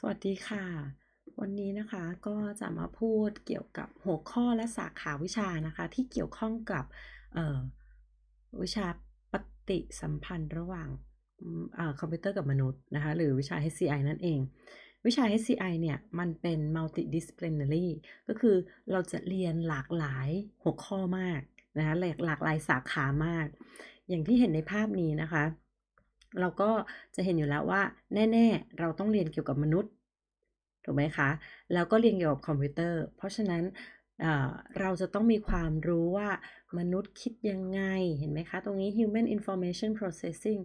สวัสดีค่ะ วันนี้นะคะก็จะมาพูดเกี่ยวกับหัวข้อและสาขาวิชานะคะ ที่เกี่ยวข้องกับวิชาปฏิสัมพันธ์ระหว่างอคอมพิวเตอร์กับมนุษย์นะคะหรือวิชา HCI นั่นเอง วิชา HCI เนี่ยมันเป็น multidisciplinary ก็คือเราจะเรียนหลากหลายหัวข้อมากนะคะหลกหลากหลายสาขามาก อย่างที่เห็นในภาพนี้นะคะ เราก็จะเห็นอยู่แล้วว่า แน่ ๆ เราต้องเรียนเกี่ยวกับมนุษย์ถูกไหมคะ แล้วก็เรียนเกี่ยวกับคอมพิวเตอร์ เพราะฉะนั้นเราจะต้องมีความรู้ว่ามนุษย์คิดยังไง เห็นไหมคะ ตรงนี้ human information processing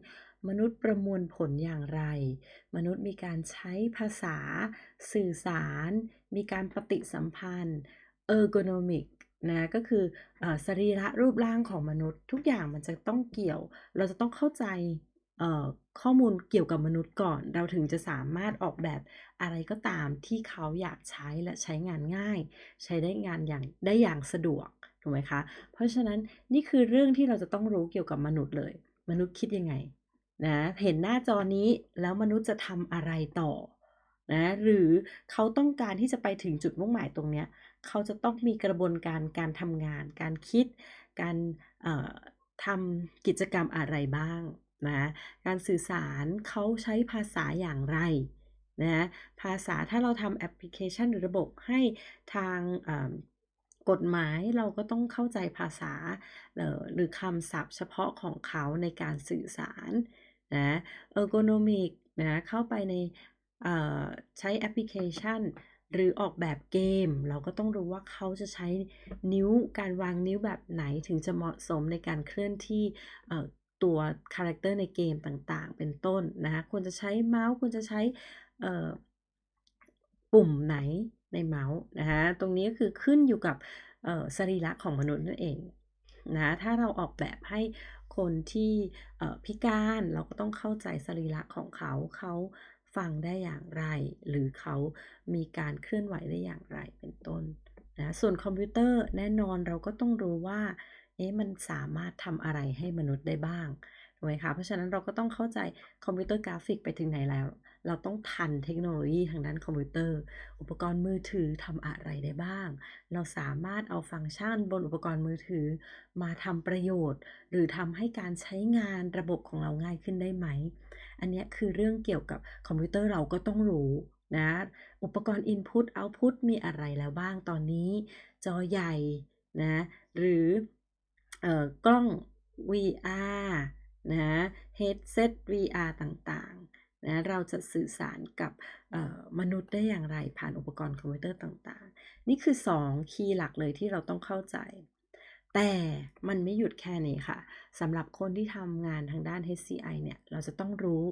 มนุษย์ประมวลผลอย่างไร มนุษย์มีการใช้ภาษา สื่อสาร มีการปฏิสัมพันธ์ ergonomic นะ ก็คืออสรีระรูปร่างของมนุษย์ ทุกอย่างมันจะต้องเกี่ยว เราจะต้องเข้าใจ ข้อมูลเกี่ยวกับมนุษย์ก่อน เราถึงจะสามารถออกแบบอะไรก็ตามที่เขาอยากใช้และใช้งานง่าย ใช้ได้งานอย่างได้อย่างสะดวกถูกไหมคะเพราะฉะนั้นนี่คือเรื่องที่เราจะต้องรู้เกี่ยวกับมนุษย์เลย มนุษย์คิดยังไงนะเห็นหน้าจอนี้แล้วมนุษย์จะทำอะไรต่อนะหรือเขาต้องการที่จะไปถึงจุดมุ่งหมายตรงเนี้ยเขาจะต้องมีกระบวนการการทำงาน การคิด การทำกิจกรรมอะไรบ้าง นะการสื่อสารเขาใช้ภาษาอย่างไรนะภาษาถ้าเราทำแอปพลิเคชันหรือระบบให้ทางกฎหมายเราก็ต้องเข้าใจภาษาหรือคำศัพท์เฉพาะของเขาในการสื่อสารนะ ergonomic นะเข้าไปในใช้แอปพลิเคชัน หรือออกแบบเกม เราก็ต้องรู้ว่าเขาจะใช้นิ้วการวางนิ้วแบบไหนถึงจะเหมาะสมในการเคลื่อนที่เตัวคาแรคเตอร์ในเกมต่างๆ เป็นต้นนะคะควรจะใช้เมาส์ควรจะใช้ปุ่มไหนในเมาส์นะคะตรงนี้ก็คือขึ้นอยู่กับสรีระของมนุษย์นั่นเองนะถ้าเราออกแบบให้คนที่พิการเราก็ต้องเข้าใจสรีระของเขาเขาฟังได้อย่างไร หรือเขามีการเคลื่อนไหวได้อย่างไรเป็นต้นนะส่วนคอมพิวเตอร์แน่นอนเราก็ต้องรู้ว่า เอ๊ะมันสามารถทำอะไรให้มนุษย์ได้บ้างถูกไหมคะ เพราะฉะนั้นเราก็ต้องเข้าใจคอมพิวเตอร์กราฟิกไปถึงไหนแล้ว เราต้องทันเทคโนโลยีทางด้านคอมพิวเตอร์ อุปกรณ์มือถือทำอะไรได้บ้าง เราสามารถเอาฟังก์ชันบนอุปกรณ์มือถือ มาทำประโยชน์ หรือทำให้การใช้งานระบบของเราง่ายขึ้นได้ไหม อันนี้คือเรื่องเกี่ยวกับคอมพิวเตอร์เราก็ต้องรู้นะอุปกรณ์ Input Output มีอะไรแล้วบ้างตอนนี้ จอใหญ่นะหรือเอ่อ กล้อง VR นะ headset VR ต่างๆนะเราจะสื่อสารกับมนุษย์ได้อย่างไรผ่านอุปกรณ์คอมพิวเตอร์ต่างๆ นี่คือ 2 คีย์หลักเลยที่เราต้องเข้าใจ แต่มันไม่หยุดแค่นี้ค่ะสำหรับคนที่ทำงานทางด้าน HCI เนี่ย เราจะต้องรู้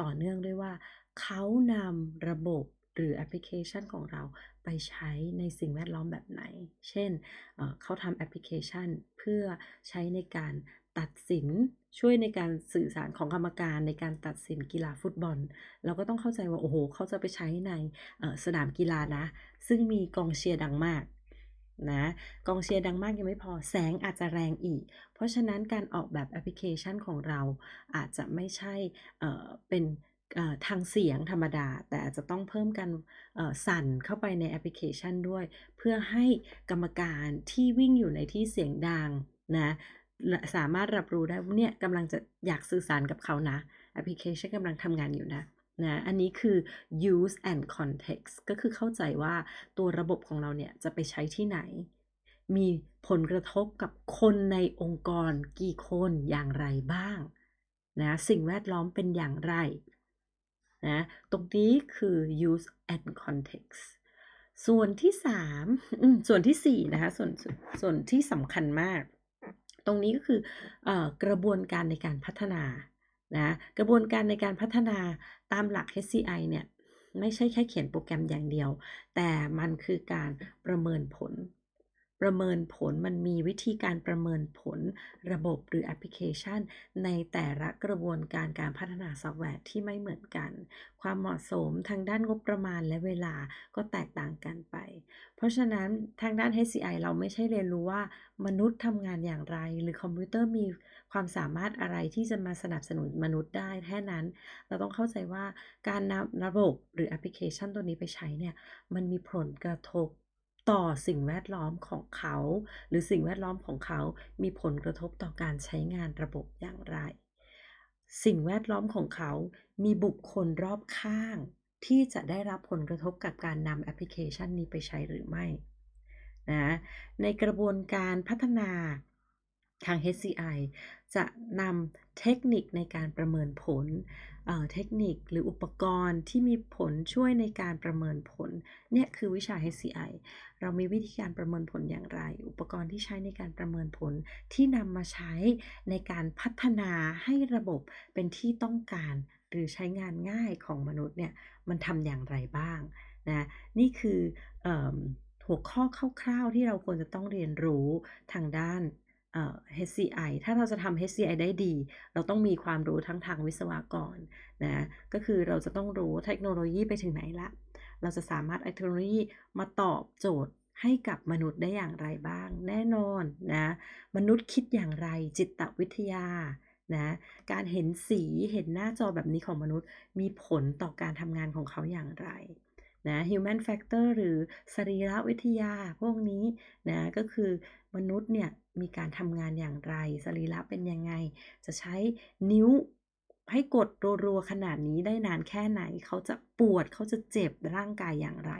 ต่อเนื่องด้วยว่าเขานำระบบ หรือแอปพลิเคชันของเราไปใช้ในสิ่งแวดล้อมแบบไหน เช่นเเขาทำแอปพลิเคชันเพื่อใช้ในการตัดสินช่วยในการสื่อสารของกรรมการในการตัดสินกีฬาฟุตบอล เราก็ต้องเข้าใจว่าโอ้โหเขาจะไปใช้ในสนามกีฬานะ ซึ่งมีกองเชียร์ดังมากนะกองเชียร์ดังมากยังไม่พอแสงอาจจะแรงอีก เพราะฉะนั้นการออกแบบแอปพลิเคชันของเราอาจจะไม่ใช่เเป็น ทางเสียงธรรมดา แต่อาจจะต้องเพิ่มการสั่นเข้าไปในแอปพลิเคชันด้วย เพื่อให้กรรมการที่วิ่งอยู่ในที่เสียงดังนะและสามารถรับรู้ได้ว่าเนี่ยกำลังจะอยากสื่อสารกับเขานะแอปพลิเคชันกำลังทำงานอยู่นะนะอันนี้คือ use and context ก็คือเข้าใจว่าตัวระบบของเราเนี่ยจะไปใช้ที่ไหน มีผลกระทบกับคนในองค์กรกี่คนอย่างไรบ้างนะสิ่งแวดล้อมเป็นอย่างไร นะตรงนี้คือ use and context ส่วนที่3อืมส่วนที่4นะคะส่วนส่วนที่สำคัญมาก ตรงนี้ก็คืออกระบวนการในการพัฒนานะกระบวนการในการพัฒนาตามหลัก HCI เนี่ยไม่ใช่แค่เขียนโปรแกรมอย่างเดียว แต่มันคือการประเมินผล ประเมินผลมันมีวิธีการประเมินผลระบบหรือแอปพลิเคชัน ในแต่ละกระบวนการการพัฒนาซอฟต์แวร์ที่ไม่เหมือนกัน ความเหมาะสมทางด้านงบประมาณและเวลาก็แตกต่างกันไป เพราะฉะนั้นทางด้าน HCI เราไม่ใช่เรียนรู้ว่ามนุษย์ทำงานอย่างไร หรือคอมพิวเตอร์มีความสามารถอะไรที่จะมาสนับสนุนมนุษย์ได้แค่นั้น เราต้องเข้าใจว่าการนำระบบหรือแอปพลิเคชันตัวนี้ไปใช้เนี่ยมันมีผลกระทบ ต่อสิ่งแวดล้อมของเขา หรือสิ่งแวดล้อมของเขามีผลกระทบต่อการใช้งานระบบอย่างไร สิ่งแวดล้อมของเขา มีบุคคลรอบข้าง ที่จะได้รับผลกระทบกับการนำแอปพลิเคชันนี้ไปใช้หรือไม่นะในกระบวนการพัฒนาทาง HCI จะนำเทคนิคในการประเมินผล เทคนิคหรืออุปกรณ์ที่มีผลช่วยในการประเมินผล เนี่ยคือวิชา HCI เรามีวิธีการประเมินผลอย่างไร อุปกรณ์ที่ใช้ในการประเมินผลที่นำมาใช้ในการพัฒนาให้ระบบเป็นที่ต้องการ หรือใช้งานง่ายของมนุษย์เนี่ยมันทำอย่างไรบ้างนะนี่คืออหัวข้อคร่าวๆที่เราควรจะต้องเรียนรู้ทางด้าน HCI ถ้าเราจะทำ HCI ได้ดี เราต้องมีความรู้ทั้งทางวิศวกรนะ ก็คือเราจะต้องรู้เทคโนโลยีไปถึงไหนละ เราจะสามารถเอเทคโนโลยีมาตอบโจทย์ให้กับมนุษย์ได้อย่างไรบ้าง แน่นอนนะ มนุษย์คิดอย่างไรจิตวิทยานะการเห็นสีเห็นหน้าจอแบบนี้ของมนุษย์มีผลต่อการทำงานของเขาอย่างไร นะ human factor หรือสรีรวิทยาพวกนี้นะก็คือมนุษย์เนี่ยมีการทำงานอย่างไร สรีระเป็นยังไง จะใช้นิ้วให้กดรัวๆขนาดนี้ได้นานแค่ไหน เขาจะปวดเขาจะเจ็บร่างกายอย่างไร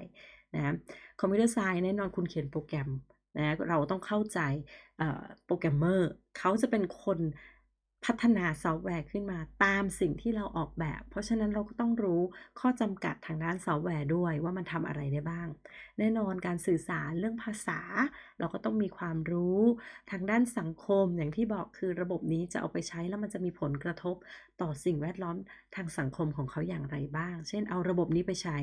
นะคอมพิวเตอร์ไซน์แน่นอนคุณเขียนโปรแกรมนะเราต้องเข้าใจโปรแกรมเมอร์เขาจะเป็นคน พัฒนาซอฟต์แวร์ขึ้นมาตามสิ่งที่เราออกแบบ เพราะฉะนั้นเราก็ต้องรู้ข้อจำกัดทางด้านซอฟต์แวร์ด้วยว่ามันทำอะไรได้บ้าง แน่นอนการสื่อสารเรื่องภาษา เราก็ต้องมีความรู้ทางด้านสังคมอย่างที่บอกคือระบบนี้จะเอาไปใช้แล้วมันจะมีผลกระทบต่อสิ่งแวดล้อมทางสังคมของเขาอย่างไรบ้าง เช่นเอาระบบนี้ไปใช้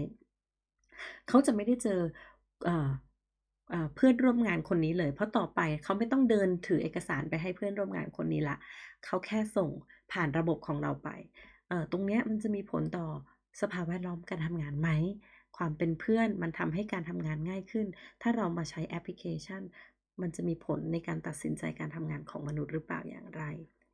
เขาจะไม่ได้เจอ เพื่อนร่วมงานคนนี้เลย เพราะต่อไปเขาไม่ต้องเดินถือเอกสารไปให้เพื่อนร่วมงานคนนี้ละเขาแค่ส่งผ่านระบบของเราไป ตรงนี้มันจะมีผลต่อสภาพแวดล้อมการทำงานไหม ความเป็นเพื่อนมันทำให้การทำงานง่ายขึ้น ถ้าเรามาใช้แอปพลิเคชัน มันจะมีผลในการตัดสินใจการทำงานของมนุษย์หรือเปล่าอย่างไร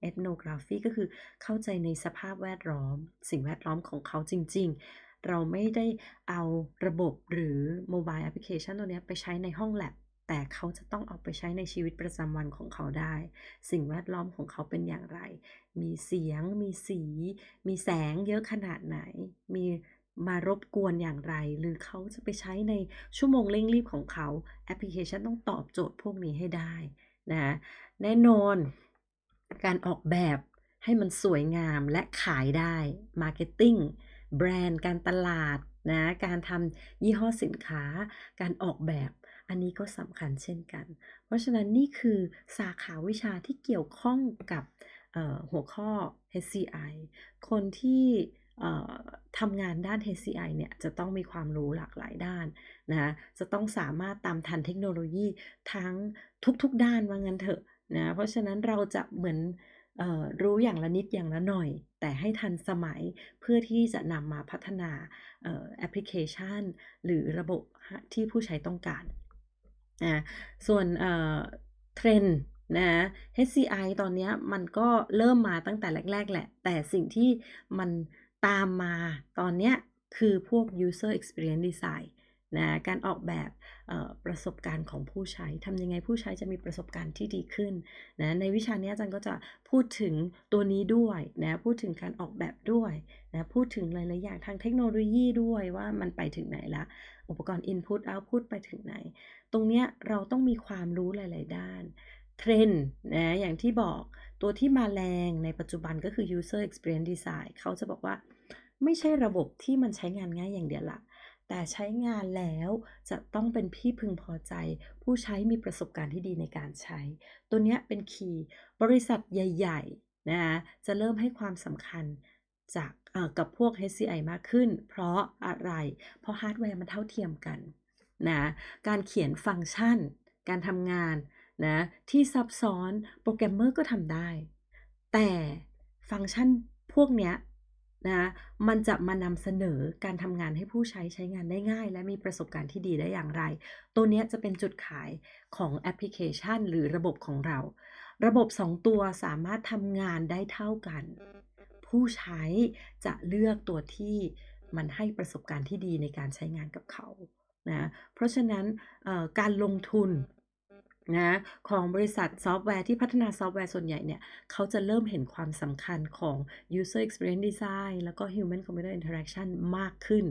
ethnography ก็คือเข้าใจในสภาพแวดล้อม สิ่งแวดล้อมของเขาจริง ๆ เราไม่ได้เอาระบบหรือโมบายแอปพลิเคชันตัวนี้ไปใช้ในห้องแลบแต่เขาจะต้องเอาไปใช้ในชีวิตประจำวันของเขาได้ สิ่งแวดล้อมของเขาเป็นอย่างไร มีเสียง มีสี มีแสงเยอะขนาดไหน มีมารบกวนอย่างไร หรือเขาจะไปใช้ในชั่วโมงเร่งรีบของเขา แอปพลิเคชันต้องตอบโจทย์พวกนี้ให้ได้นะแน่นอนการออกแบบให้มันสวยงามและขายได้ Marketing แบรนด์การตลาดนะการทำยี่ห้อสินค้า การออกแบบ อันนี้ก็สำคัญเช่นกัน เพราะฉะนั้นนี่คือสาขาวิชาที่เกี่ยวข้องกับหัวข้อ HCI คนที่ทำงานด้าน HCI เนี่ยจะต้องมีความรู้หลากหลายด้านนะจะต้องสามารถตามทันเทคโนโลยีทั้งทุกๆด้านว่างั้นเถอะนะเพราะฉะนั้นเราจะเหมือน รู้อย่างละนิดอย่างละหน่อย แต่ให้ทันสมัยเพื่อที่จะนำมาพัฒนาแอปพลิเคชัน หรือระบบที่ผู้ใช้ต้องการนะส่วนเทรนนะ HCI ตอนนี้มันก็เริ่มมาตั้งแต่แรก ๆ แหละ แต่สิ่งที่มันตามมาตอนนี้คือพวก user experience design นะการออกแบบประสบการณ์ของผู้ใช้ทำยังไงผู้ใช้จะมีประสบการณ์ที่ดีขึ้นนะในวิชานี้อาจารย์ก็จะพูดถึงตัวนี้ด้วยนะพูดถึงการออกแบบด้วยนะพูดถึงหลายๆอย่างทางเทคโนโลยีด้วยว่ามันไปถึงไหนละ อุปกรณ์ Input Output ไปถึงไหน ตรงนี้เราต้องมีความรู้หลาย ๆ ด้านเทรนด์นะอย่างที่บอกตัวที่มาแรงในปัจจุบันก็คือ user experience design เขาจะบอกว่าไม่ใช่ระบบที่มันใช้งานง่ายอย่างเดียวละ แต่ใช้งานแล้วจะต้องเป็นที่พึงพอใจ ผู้ใช้มีประสบการณ์ที่ดีในการใช้ ตัวนี้เป็นคีย์บริษัทใหญ่ๆนะจะเริ่มให้ความสำคัญจากกับพวก HCI มากขึ้น เพราะอะไร เพราะฮาร์ดแวร์มันเท่าเทียมกันนะการเขียนฟังก์ชัน การทำงานนะที่ซับซ้อนโปรแกรมเมอร์ก็ทำได้ แต่ฟังก์ชันพวกนี้ นะคะมันจะมานำเสนอการทำงานให้ผู้ใช้ใช้งานได้ง่าย และมีประสบการณ์ที่ดีได้อย่างไร ตัวนี้จะเป็นจุดขายของแอปพลิเคชัน หรือระบบของเรา ระบบ 2 ตัวสามารถทำงานได้เท่ากัน ผู้ใช้จะเลือกตัวที่มันให้ประสบการณ์ที่ดีในการใช้งานกับเขานะเพราะฉะนั้นการลงทุน นะของบริษัทซอฟต์แวร์ที่พัฒนาซอฟต์แวร์ส่วนใหญ่เนี่ยเขาจะเริ่มเห็นความสำคัญของ user experience design แล้วก็ human computer interaction มากขึ้น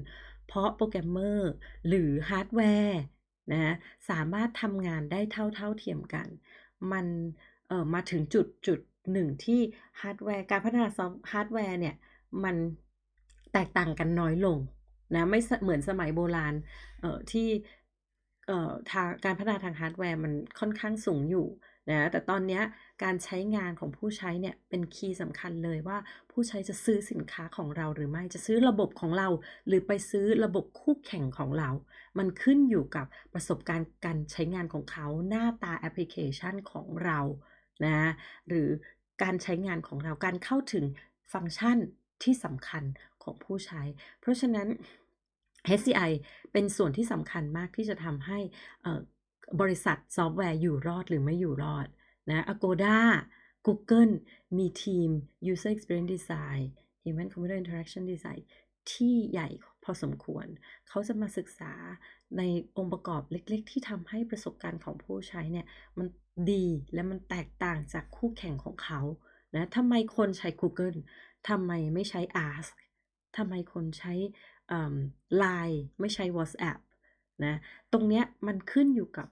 เพราะโปรแกรมเมอร์หรือฮาร์ดแวร์นะสามารถทำงานได้เท่าเท่าเทียมกัน มันเออมาถึงจุดจุดหนึ่งที่ฮาร์ดแวร์การพัฒนาซอฟต์ฮาร์ดแวร์เนี่ย มันแตกต่างกันน้อยลงนะไม่เหมือนสมัยโบราณเออที่ เอ่อทางการพัฒนาทางฮาร์ดแวร์มันค่อนข้างสูงอยู่นะแต่ตอนนี้การใช้งานของผู้ใช้เนี่ยเป็นคีย์สำคัญเลยว่าผู้ใช้จะซื้อสินค้าของเราหรือไม่จะซื้อระบบของเรา หรือไปซื้อระบบคู่แข่งของเรา มันขึ้นอยู่กับประสบการณ์การใช้งานของเขาหน้าตาแอปพลิเคชันของเรานะหรือการใช้งานของเราการเข้าถึงฟังก์ชันที่สำคัญของผู้ใช้ เพราะฉะนั้น HCI เป็นส่วนที่สำคัญมากที่จะทำให้บริษัทซอฟต์แวร์อยู่รอดหรือไม่อยู่รอดนะ Agoda Google มีทีม User Experience Design Human Computer Interaction Design ที่ใหญ่พอสมควร เขาจะมาศึกษาในองค์ประกอบเล็กๆ ที่ทำให้ประสบการณ์ของผู้ใช้เนี่ย มันดีและมันแตกต่างจากคู่แข่งของเขานะทำไมคนใช้ Google ทำไมไม่ใช้ Ask ทำไมคนใช้ไลน์ไม่ใช้ WhatsApp นะตรงเนี้ยมันขึ้นอยู่กับ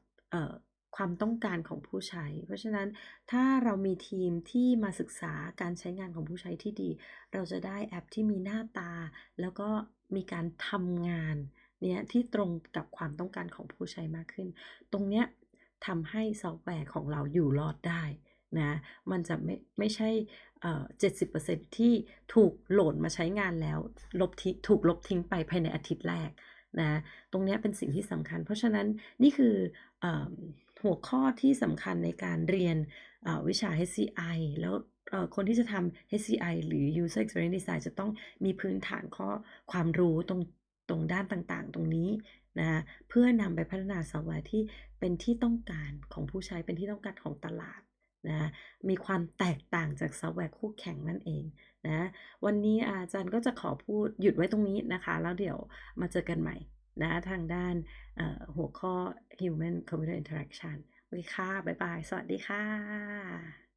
ความต้องการของผู้ใช้ เพราะฉะนั้นถ้าเรามีทีมที่มาศึกษาการใช้งานของผู้ใช้ที่ดี เราจะได้แอปที่มีหน้าตา แล้วก็มีการทำงานเนี่ยที่ตรงกับความต้องการของผู้ใช้มากขึ้น ตรงเนี้ยทำให้ซอฟต์แวร์ของเราอยู่รอดได้ นะมันจะไม่ไม่ใช่เจ็ดสิบเปอร์เซ็นที่ถูกโหลดมาใช้งานแล้วลบทิ้งถูกลบทิ้งไปภายในอาทิตย์แรกนะตรงนี้เป็นสิ่งที่สำคัญ เพราะฉะนั้นนี่คืออหัวข้อที่สำคัญในการเรียนวิชา HCI แล้วคนที่จะทำ HCI หรือ User Experience Design จะต้องมีพื้นฐานข้อความรู้ตรงตรงด้านต่างๆ ตรงนี้นะเพื่อนำไปพัฒนาซอฟต์แวร์ที่เป็นที่ต้องการของผู้ใช้เป็นที่ต้องการของตลาด นะมีความแตกต่างจากซอฟต์แวร์คู่แข่งนั่นเองนะวันนี้อาจารย์ก็จะขอพูดหยุดไว้ตรงนี้นะคะ แล้วเดี๋ยวมาเจอกันใหม่นะทางด้านหัวข้อ Human Computer Interaction โอเคค่ะ บ๊ายบาย สวัสดีค่ะ